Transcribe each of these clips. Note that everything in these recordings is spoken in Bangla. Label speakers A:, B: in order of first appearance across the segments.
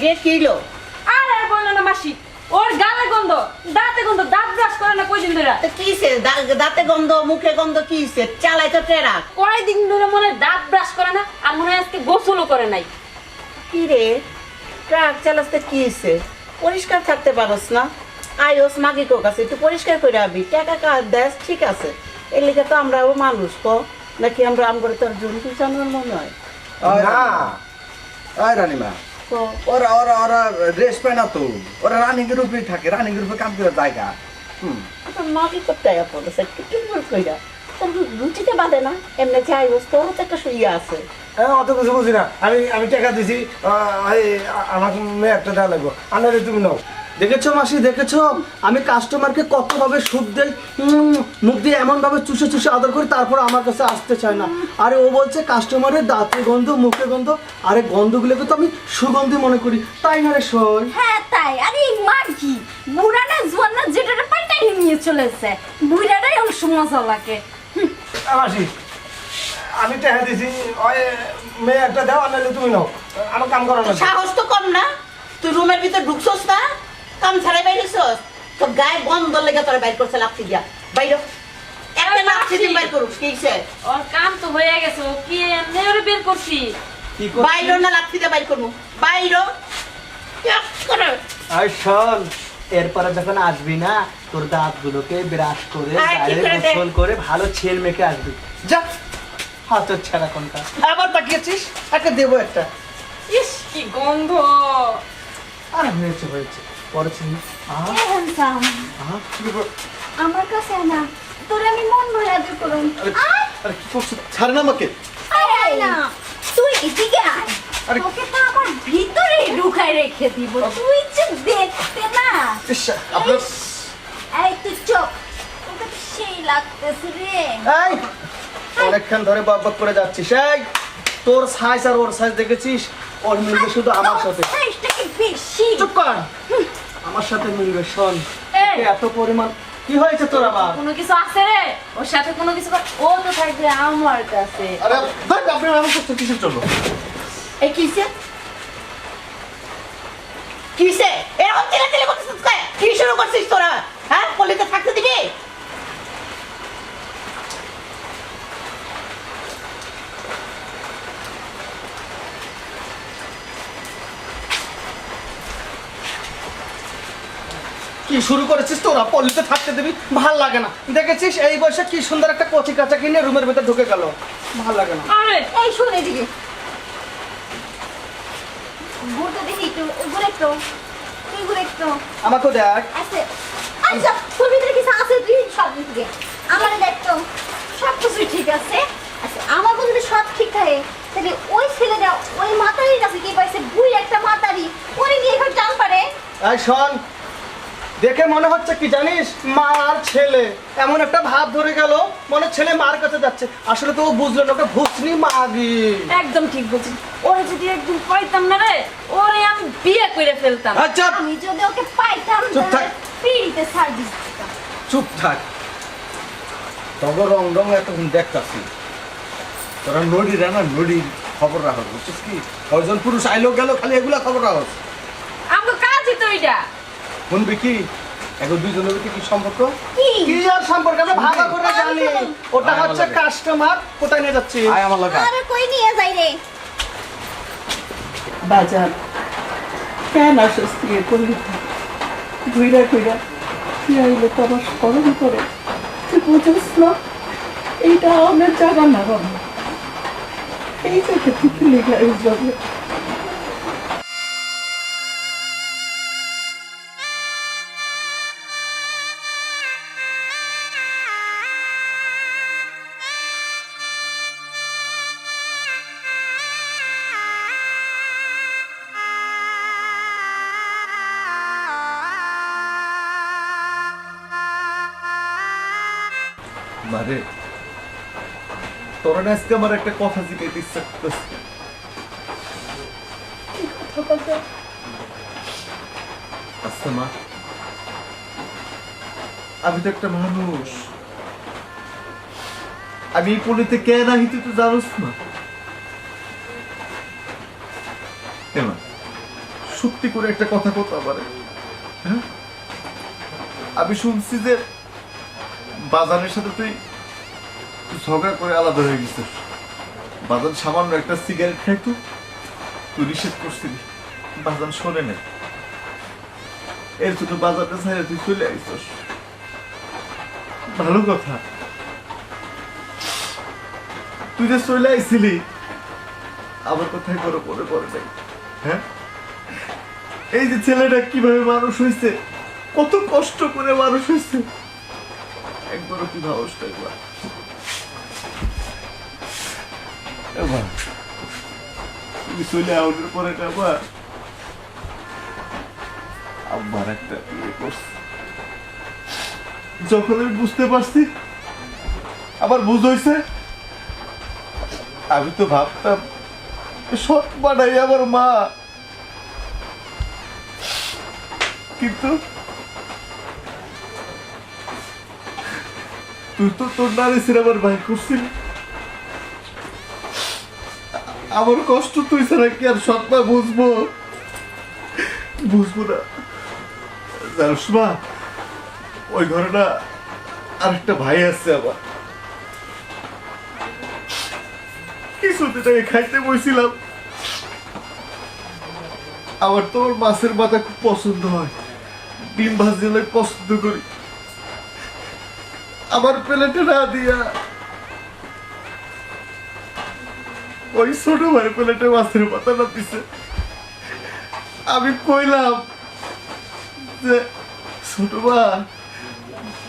A: কিরে কিলো
B: আর আর বলল না মাসি ওর গালে গন্ধ দাঁতে গন্ধ দাঁত ব্রাশ করে না কয়দিন ধরে?
A: তো কিসে দা- দাঁতে গন্ধ মুখে গন্ধ কিসে চালাই তো টেরা।
B: কয়দিন ধরে মনে হয় দাঁত ব্রাশ করে না আর মনে হয় আজকে গোসলও করে নাই।
A: কিরে ট্রাক চালাতে কিসে পরিষ্কার থাকতে পারস না। আইস মাগি কোক আছে একটু পরিষ্কার করে আবি। টাকা কাজ দেশ? ঠিক আছে। এর লিগে তো আমরাও মানুষ ক? নাকি আমরা আম করে তোর জন্তু জানোয়ার মনে হয়?
C: না আয় রানীমা। ওরা ওরা ওরা ড্রেস পায় না তো। ওরা রানিং এর উপরেই থাকে রানিং এর উপরে কাম করে জায়গা। হুম।
A: তোর মাগি করতে আয়া কইরা। তোর রুচিতে বাদে না এমনি বস্তু তো একটা শুইয়া আছে।
D: হ্যাঁ অত কিছু বুঝি না। আমি আমি টাকা দিছি আমার মেয়ে একটা দেওয়া লাগবো। আনারে তুমি নাও।
E: দেখেছ মাসি দেখেছ? আমি কাস্টমারকে কতভাবে সুদ দেই? মুখ দিয়ে এমন ভাবে চুষে চুষে আদর করি তারপর আমার কাছে আসতে চায় না। আরে ও বলছে কাস্টমারের দাঁতে গন্ধ মুখে গন্ধ আরে গন্ধগুলোকে তো আমি সুগন্ধি মনে করি। তাই না রে শোন
F: হ্যাঁ তাই। আরে এই মাগি বুড়াটা জোয়ানা যেটা পাল্টাই নিয়ে চলেছে। বুড়াটাই অংশ মজা লাগে।
D: মাসি আমি টাকা দিছি। ওই মেয়ে একটা দাও আনারে তুমি নাও। আমার কাম করো না
A: সাহস তো কম না। তুই রুমের ভিতর ঢুকছস না? কাম ছাড়াই বাইরেছস? তো গায়ে বন্ধ লেগে তোরা বাইর করছে লাফি দিয়া। বাইর একটা দিয়ে বাইর কি?
B: ওর কাম তো হয়ে গেছে ও কি এমনি ওরে বের করছি?
E: কি
A: বাইর না লাফি দিয়ে বাইর করব। বাইর করে।
E: আর শোন এরপরে যখন আসবি না তোর দাঁতগুলোকে ব্রাশ করে গোসল করে ভালো ছেল মেখে আসবি। যা হাতের ছেঁড়া কোনটা? আবার তাকিয়েছিস একটা দেবো একটা।
B: ইস কি গন্ধ।
E: আর হয়েছে হয়েছে।
F: হ্যান্ডসাম
E: আহ
F: আমার কাছে না তোর আমি মন ভরে আদর করুন।
C: আরে কি করছ? ছাড় না আমাকে।
F: আয় আয় না। তুই এদিকে আয়। তোকে তো আমার ভিতরে ঢুকাই রেখে দিব। তুই যে দেখতে না।
C: আপনার
F: এই তুই চোখ তোকে তো সেই লাগতেছে রে।
E: এই অনেকক্ষণ ধরে বক বক করে যাচ্ছিস। এই তোর সাইজ আর ওর সাইজ দেখেছিস? ওর মিলবে শুধু আমার সাথে।
F: সাইজটা কি বেশি?
E: চুপ কর। আমার সাথে মিলবে শোন।
B: এই।
E: এত পরিমাণ কি হয়েছে তোর আবার?
B: কোনো কিছু আছে রে? ওর সাথে কোনো কিছু ও তো থাকবে আমার কাছে।
C: আরে দেখ আপনি আমার সাথে কিসের জন্য?
A: এই কিসে কিসে এরকম চিলে চিলে করতেছিস কে? কি শুরু করছিস তোরা? হ্যাঁ পলিতে থাকতে দিবি
E: কি শুরু করেছিস তোরা পল্লীতে থাকতে দিবি ভালো লাগে না। দেখেছিস এই বয়সে কি সুন্দর একটা কচি কাঁচা কিনে রুমের ভেতর ঢুকে গেল? ভালো লাগে না।
B: আরে
F: এই শোন এদিকে। ঘুরতে দেখি একটু ঘুরে একটু। তুই ঘুরে একটু।
E: আমাকে দেখ।
F: আছে। আচ্ছা তোর ভিতরে কিছু আছে তুই সব দিকে। আমার দেখতো সব কিছুই ঠিক আছে। আচ্ছা আমার যদি সব ঠিক থাকে তাহলে ওই ছেলেটা ওই মাতারির কাছে কি পাইছে বুই একটা মাতারি ওরে নিয়ে এখানে টান পারে।
E: এই শোন দেখে মনে হচ্ছে কি জানিস? মা আর ছেলে। এমন একটা ভাব ধরে গেল মনে ছেলে মার কাছে যাচ্ছে। আসলে তো ও বুঝলো না ওকে ভুসনি মাগি।
B: একদম ঠিক বলছিস। ওরে যদি একদিন পাইতাম না রে ওরে আমি বিয়ে করে ফেলতাম।
E: আচ্ছা
F: আমি যদি ওকে পাইতাম
E: চুপ থাক।
F: পিড়িতে সার্ভিস দিতাম।
C: চুপ থাক। তবে রং রং এতক্ষণ দেখতাছি। তোরা নড়ি রে না নড়ি খবর রাখো বুঝছিস কি? কয়জন পুরুষ আইলো গেল খালি এগুলা খবর রাখো।
B: আমার কাজই তো এটা
C: শুনবি কি এখন দুইজনের ভিতরে কি সম্পর্ক?
F: কি?
E: আর সম্পর্কে? আমরা ভালো করে জানি। ওটা হচ্ছে কাস্টমার কোথায় নিয়ে যাচ্ছি
C: আয় আমার লাগা।
F: আরে কই নিয়ে যাই রে?
A: বাজার। কেন আসস বিয়ে করলি ঘুইরা ঘুইরা। কি আইলে তো আমার স্মরণ করে? তুই বুঝিস না? এইটা আমার জায়গা না বাবা এই জায়গা থেকে লেগে যাবে।
C: মানে তোরা আজকে আমার একটা কথা জিজ্ঞেস ইচ্ছা করতেছে। আচ্ছা মা। আমি তো একটা মানুষ। আমি এই পলিতে কে নাহি তুই তো জানোস না
G: সত্যি করে একটা কথা কথা পারে হ্যাঁ? আমি শুনছি যে বাজারের সাথে তুই ঝগড়া করে আলাদা হয়ে গেছিস। বাজার সামান্য একটা সিগারেট খাইতো তুই নিষেধ করছিলি। বাজার শোনে নাই। এর জন্য বাজারটা ছাড়া তুই চলে আইসস ভালো কথা। তুই যে চলে আইছিলি, আমার কথাই করে মনে পড়ে নাই। হ্যাঁ? এই যে ছেলেটা কীভাবে মানুষ হয়েছে কত কষ্ট করে মানুষ হয়েছে একবারও কি ভাবস একবার তুমি চলে আউটের পরে আবার। একটা বিয়ে যখন আমি বুঝতে পারছি, আবার বুঝ আমি তো ভাবতাম সৎ বানাই আমার মা। কিন্তু তুই তো তোর নারী সিনেমার ভাই করছিলি। আমার কষ্ট তুই ছাড়া কি আর মা বুঝব? বুঝব না। জানিস মা ওই ঘরে না আরেকটা ভাই আছে আমার। কিছুদিন আগে খাইতে বসছিলাম আমার তো ওর মাছের মাথা খুব পছন্দ হয়। ডিম ভাজি পছন্দ করি। আমার প্লেটে না দিয়া। ওই ছোট ভাই প্লেটে মাছের মাথা না দিছে আমি কইলাম যে, ছোট মা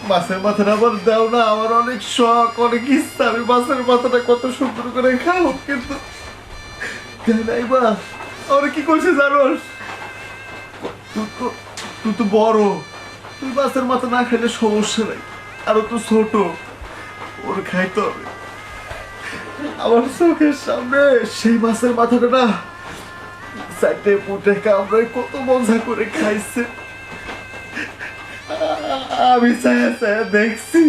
G: মাছের মাথাটা আবার দাও না, আমার অনেক শখ, অনেক ইচ্ছা, আমি মাছের মাথাটা কত সুন্দর করে খাও কিন্তু নাই মা। ওরা কি করছে জানোস? তুই তো বড়, তুই মাছের মাথা না খেলে সমস্যা নাই। আর তো ছোট। ওর খাইতে হবে আমার চোখের সামনে সেই মাছের মাথাটা না চারটে পুটে কামড়ে কত মজা করে খাইছে। আমি ছায়া ছায়া দেখছি।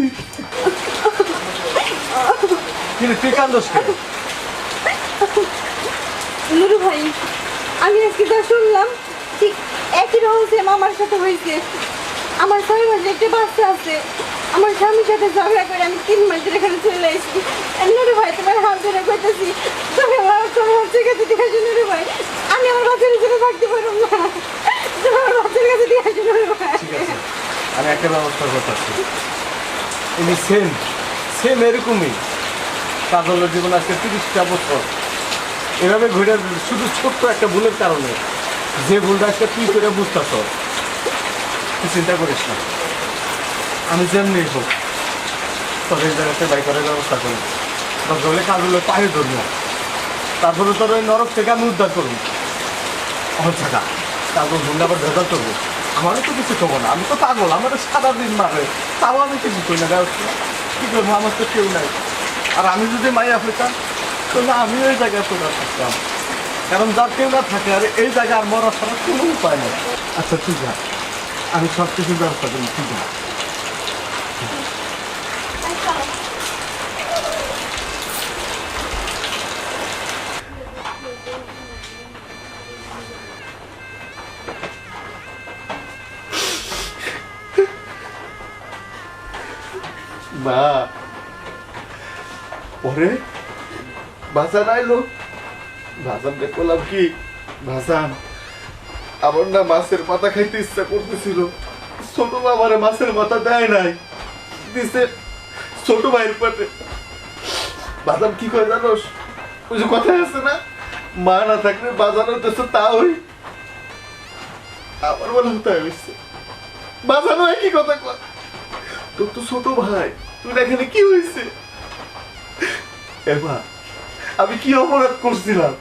C: কিন্তু তুই কান্দোস
F: নুরু ভাই আমি আজকে যা শুনলাম ঠিক একই রকম সেম আমার সাথে হয়েছে। আমার ছয় মাসে একটা বাচ্চা আছে। আমার স্বামীর সাথে ঝগড়া করে আমি তিন মাস ধরে এখানে চলে এসেছি। নুরু ভাই, তোমার হাত ধরে কইতেছি তুমি আমার তোমার বাচ্চার কাছে দিয়ে আসো নুরু ভাই। আমি আমার বাচ্চার হিসেবে থাকতে পারব না। তুমি আমার বাচ্চার কাছে দিয়ে আসো নুরু ভাই।
C: আমি একটা ব্যবস্থা করতেছি। ইনি সেম সেম এরকমই। কাজলের জীবন আজকে তিরিশটা বছর। এভাবে ঘুরে শুধু ছোট্ট একটা ভুলের কারণে যে ভুলটা আজকে তুই করে বুঝতেছ চিন্তা করিস না। আমি যেমনি হোক তোর এই জায়গাতে বাই করার ব্যবস্থা করি। দরকার হলে কাজলের পায়ে ধরবো। তারপরে তোর ওই নরক থেকে আমি উদ্ধার করব। আমার টাকা তারপর ভুলটা আবার ভেজাল করব আমারও তো কিছু করব না। আমি তো পাগল। আমার তো সারাদিন মারে। তাও আমি কিছু করি না। ব্যবস্থা করব? আমার তো কেউ নাই। আর আমি যদি মাইয়া পেতাম তাহলে আমি ওই জায়গায় চলে থাকতাম কারণ যার কেউ না থাকে, আর এই জায়গায় আর মরা ছাড়া কোনো উপায় নেই। আচ্ছা তুই যা। আমি সব কিছুর ব্যবস্থা করি। তুই যা।
G: মা ওরে, ভাসান আইলো। ভাসান দেখলাম কি, ভাসান, আমার না মাছের মাথা খাইতে ইচ্ছা করতেছিল। ছোট বাবারে মাছের মাথা দেয় নাই। দিছে ছোট ভাইয়ের পাটে। বাজান কি করে জানোস? ওই যে কথা আছে না, মা না থাকলে বাজানো দেশে তা ওই আমার মনে হতে হয়েছে বাজানো একই কথা তোর তো ছোট ভাই। তুই এখানে কি হয়েছে এবার আমি কি অপরাধ করছিলাম?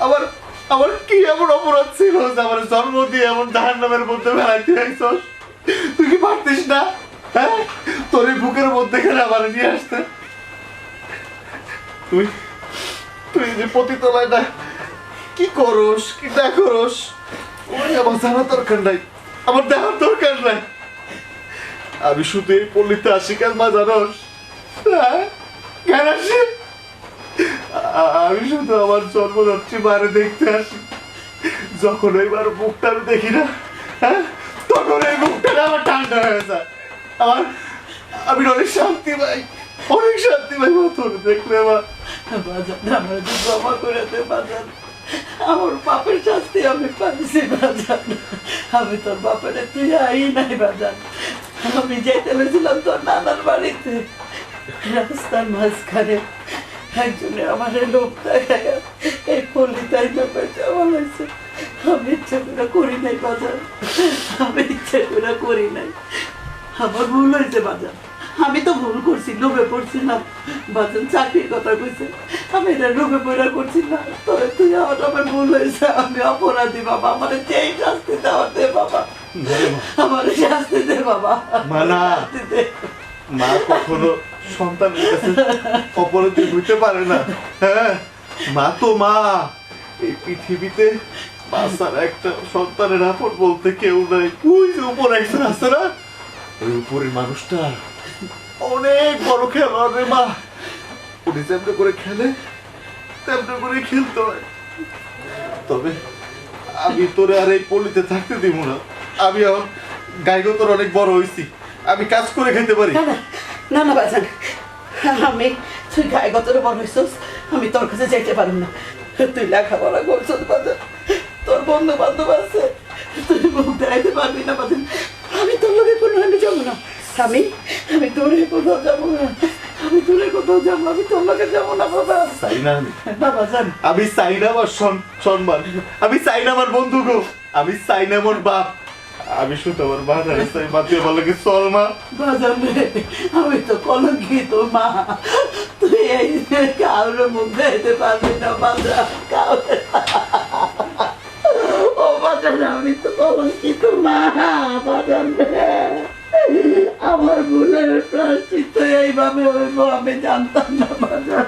G: আমার আমার কি এমন অপরাধ ছিল যে আমার জন্ম দিয়ে এমন জাহান নামের মধ্যে বেড়াইতে আইসস তুই কি পারতিস না? হ্যাঁ? তোর বুকের মধ্যে খেলে আমার নিয়ে আসতে। তুই তুই যে পতিতলায় না, কি করস, কি না করস? ওই আমার জানা দরকার নাই। আমার দেখার দরকার নাই। আমি শুধু এই পল্লীতে আসি কেন, মা জানোস? হ্যাঁ? কেন আমি শুধু আমার জন্মদাত্রী মারে দেখতে আসি। যখন এইবার মুখটা আমি দেখি না হ্যাঁ? তখন এই না আমার ঠান্ডা হয়ে যায়। আমার আমি অনেক শান্তি পাই। অনেক শান্তি পাই তোর দেখলে আমার
H: আমার জমা করে দে বাজান আমার বাপের শাস্তি আমি পাচ্ছি বাজান আমি তোর বাপের তুই আই নাই বাজান আমি যেতে পেরেছিলাম তোর নানার বাড়িতে রাস্তার মাঝখানে একজনে আমার লোক দেখায় এই পলিতাই ব্যাপার যাওয়া হয়েছে আমি ইচ্ছে করে করি নাই বাজার আমি ইচ্ছে করে করি নাই আমার ভুল হয়েছে বাজার আমি তো ভুল করছি লোভে পড়ছি না বাজার চাকরির কথা কইছে আমি এটা লোভে পড়া করছি না তবে তুই আমার আমার ভুল হয়েছে আমি অপরাধী বাবা আমার যেই শাস্তি দেওয়ার দে বাবা আমার শাস্তি দে বাবা।
G: মা না। মা কখনো সন্তানের কাছে অপরাধী হইতে পারে না। হ্যাঁ মা তো মা। এই পৃথিবীতে বাচ্চার একটা সন্তানের আপন বলতে কেউ নাই। ওই যে উপর একজন আছে না? ওই উপরের মানুষটা অনেক বড় খেলোয়াড় রে মা। উনি যেমন করে খেলে তেমন করে খেলতে হয়। তবে আমি তোরে আর এই পলিতে থাকতে দিব না। আমি এখন গাইগো তোর অনেক বড় হয়েছি আমি কাজ করে খেতে পারি।
H: না না না বাজান। আমি তুই গায়ে গতরে বড় হয়েছিস আমি তোর কাছে যেতে পারি না। তুই লেখাপড়া করছিস বাজান। তোর বন্ধু বান্ধব আছে। তুই মুখ দেখাইতে পারবি না বাজান। আমি তোর লোকে কোনো আমি যাব না। আমি আমি দূরে কোথাও যাব না। আমি দূরে কোথাও যাব আমি তোর লোকে যাব না বাবা
G: চাই না আমি
H: না বাজান।
G: আমি চাই না আমার সম্মান। আমি চাই না আমার বন্ধু গো। আমি চাই না আমার বাপ। আমি আমার বাজারে চাই বাতিয়ে বলে কি, চল মা।
H: বাজান রে আমি তো কলঙ্কিত, মা। তুই এই কাউরে মুখ দেখাইতে পারবি না, বাজার কাউরে ও বাজান আমি তো কলঙ্কিত, মা, বাজার। আমার ভুলের প্রাশ্চিত এইভাবে হইব, আমি জানতাম না বাজান